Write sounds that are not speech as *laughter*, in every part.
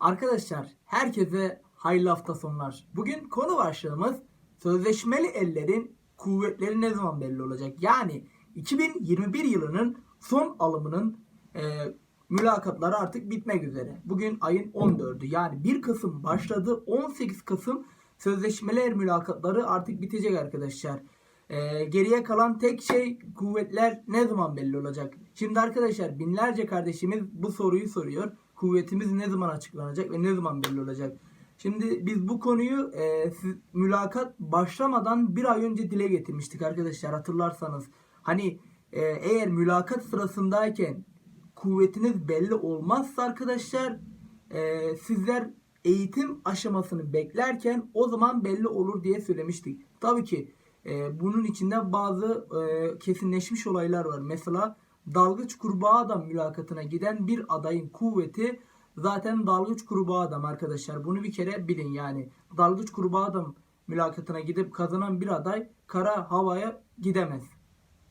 Arkadaşlar herkese hayırlı hafta sonlar. Bugün konu başlığımız sözleşmeli ellerin kuvvetleri ne zaman belli olacak? Yani 2021 yılının son alımının e, mülakatları artık bitmek üzere. Bugün ayın 14'ü yani 1 Kasım başladı 18 Kasım sözleşmeli er mülakatları artık bitecek arkadaşlar. E, geriye kalan tek şey kuvvetler ne zaman belli olacak? Şimdi arkadaşlar binlerce kardeşimiz bu soruyu soruyor. Kuvvetimiz ne zaman açıklanacak ve ne zaman belli olacak? Şimdi biz bu konuyu e, siz- mülakat başlamadan bir ay önce dile getirmiştik arkadaşlar hatırlarsanız. Hani e, eğer mülakat sırasındayken kuvvetiniz belli olmazsa arkadaşlar e, sizler eğitim aşamasını beklerken o zaman belli olur diye söylemiştik. Tabii ki e, bunun içinde bazı e, kesinleşmiş olaylar var. Mesela dalgıç kurbağa adam mülakatına giden bir adayın kuvveti zaten dalgıç kurbağa adam arkadaşlar. Bunu bir kere bilin yani. Dalgıç kurbağa adam mülakatına gidip kazanan bir aday kara havaya gidemez.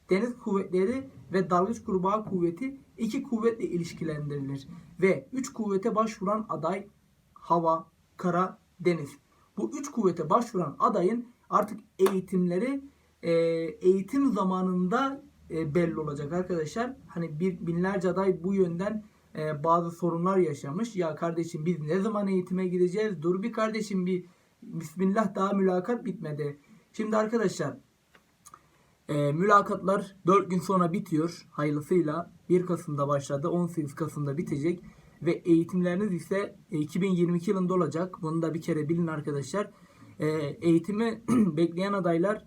Deniz kuvvetleri ve dalgıç kurbağa kuvveti iki kuvvetle ilişkilendirilir. Ve üç kuvvete başvuran aday hava, kara, deniz. Bu üç kuvvete başvuran adayın artık eğitimleri eğitim zamanında e, belli olacak arkadaşlar. Hani bir binlerce aday bu yönden e, bazı sorunlar yaşamış. Ya kardeşim biz ne zaman eğitime gideceğiz? Dur bir kardeşim bir Bismillah daha mülakat bitmedi. Şimdi arkadaşlar e, mülakatlar 4 gün sonra bitiyor. Hayırlısıyla 1 Kasım'da başladı. 18 Kasım'da bitecek. Ve eğitimleriniz ise e, 2022 yılında olacak. Bunu da bir kere bilin arkadaşlar. Eğitimi *clears throat* bekleyen adaylar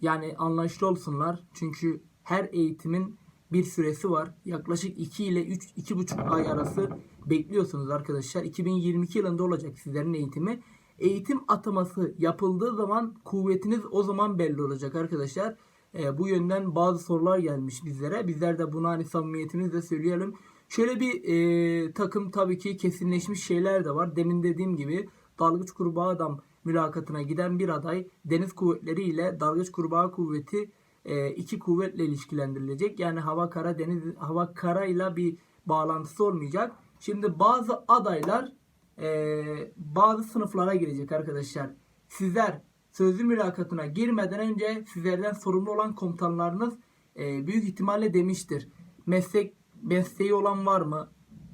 yani anlayışlı olsunlar. Çünkü her eğitimin bir süresi var. Yaklaşık 2 ile 3 2,5 ay arası bekliyorsunuz arkadaşlar. 2022 yılında olacak sizlerin eğitimi. Eğitim ataması yapıldığı zaman kuvvetiniz o zaman belli olacak arkadaşlar. Ee, bu yönden bazı sorular gelmiş bizlere. Bizler de bunu hani samimiyetimizle söyleyelim. Şöyle bir e, takım tabii ki kesinleşmiş şeyler de var. Demin dediğim gibi dalgıç kurbağa adam mülakatına giden bir aday deniz kuvvetleri ile dalgıç kurbağa kuvveti e, iki kuvvetle ilişkilendirilecek. Yani hava kara deniz hava kara ile bir bağlantısı olmayacak. Şimdi bazı adaylar e, bazı sınıflara girecek arkadaşlar. Sizler sözlü mülakatına girmeden önce sizlerden sorumlu olan komutanlarınız e, büyük ihtimalle demiştir. Meslek mesleği olan var mı?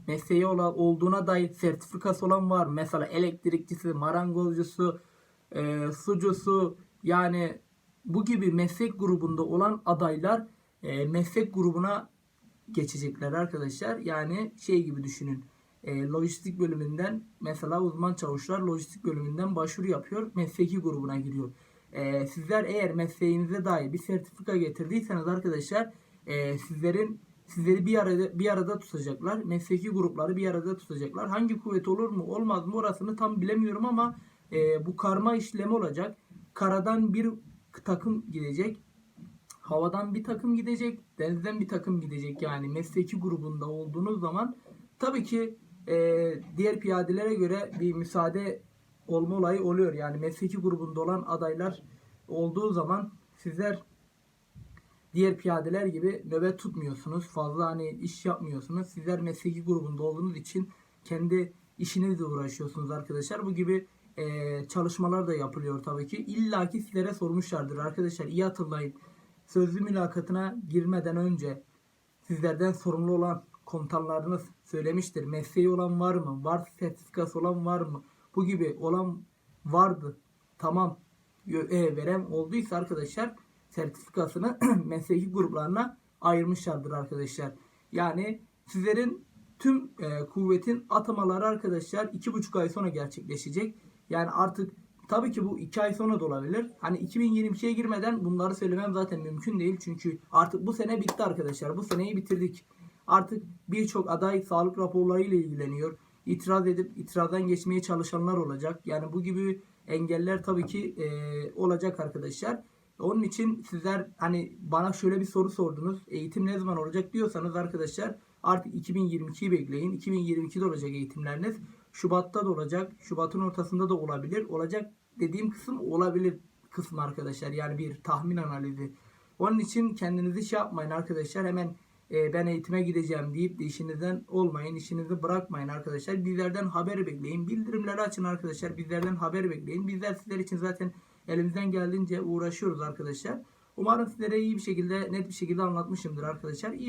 Mesleği olan, olduğuna dair sertifikası olan var? Mesela elektrikçisi, marangozcusu, e, sucusu yani bu gibi meslek grubunda olan adaylar e, meslek grubuna geçecekler arkadaşlar. Yani şey gibi düşünün. E, lojistik bölümünden mesela uzman çavuşlar lojistik bölümünden başvuru yapıyor. Mesleki grubuna giriyor. E, sizler eğer mesleğinize dair bir sertifika getirdiyseniz arkadaşlar e, sizlerin sizleri bir arada bir arada tutacaklar. Mesleki grupları bir arada tutacaklar. Hangi kuvvet olur mu olmaz mı orasını tam bilemiyorum ama e, bu karma işlemi olacak. Karadan bir takım gidecek. Havadan bir takım gidecek. Denizden bir takım gidecek. Yani mesleki grubunda olduğunuz zaman tabii ki e, diğer piyadelere göre bir müsaade olma olayı oluyor. Yani mesleki grubunda olan adaylar olduğu zaman sizler diğer piyadeler gibi nöbet tutmuyorsunuz. Fazla hani iş yapmıyorsunuz. Sizler mesleki grubunda olduğunuz için kendi işinizle uğraşıyorsunuz arkadaşlar. Bu gibi e, çalışmalar da yapılıyor tabii ki. İlla ki sizlere sormuşlardır arkadaşlar. İyi hatırlayın. Sözlü mülakatına girmeden önce sizlerden sorumlu olan komutanlarınız söylemiştir. Mesleği olan var mı? Var sertifikası olan var mı? Bu gibi olan vardı. Tamam. E, veren olduysa arkadaşlar sertifikasını *clears throat* mesleki gruplarına ayırmışlardır arkadaşlar. Yani sizlerin tüm e, kuvvetin atamaları arkadaşlar iki buçuk ay sonra gerçekleşecek. Yani artık tabii ki bu iki ay sonra da olabilir. Hani 2022'ye girmeden bunları söylemem zaten mümkün değil. Çünkü artık bu sene bitti arkadaşlar. Bu seneyi bitirdik. Artık birçok aday sağlık raporlarıyla ilgileniyor. İtiraz edip itirazdan geçmeye çalışanlar olacak. Yani bu gibi engeller tabii ki e, olacak arkadaşlar. Onun için sizler hani bana şöyle bir soru sordunuz. Eğitim ne zaman olacak diyorsanız arkadaşlar artık 2022'yi bekleyin. 2022'de olacak eğitimleriniz. Şubat'ta da olacak. Şubat'ın ortasında da olabilir. Olacak dediğim kısım olabilir kısmı arkadaşlar. Yani bir tahmin analizi. Onun için kendinizi şey yapmayın arkadaşlar. Hemen e, ben eğitime gideceğim deyip de işinizden olmayın, işinizi bırakmayın arkadaşlar. Bizlerden haber bekleyin. Bildirimleri açın arkadaşlar. Bizlerden haber bekleyin. Bizler sizler için zaten elimizden geldiğince uğraşıyoruz arkadaşlar. Umarım sizlere iyi bir şekilde, net bir şekilde anlatmışımdır arkadaşlar. İyi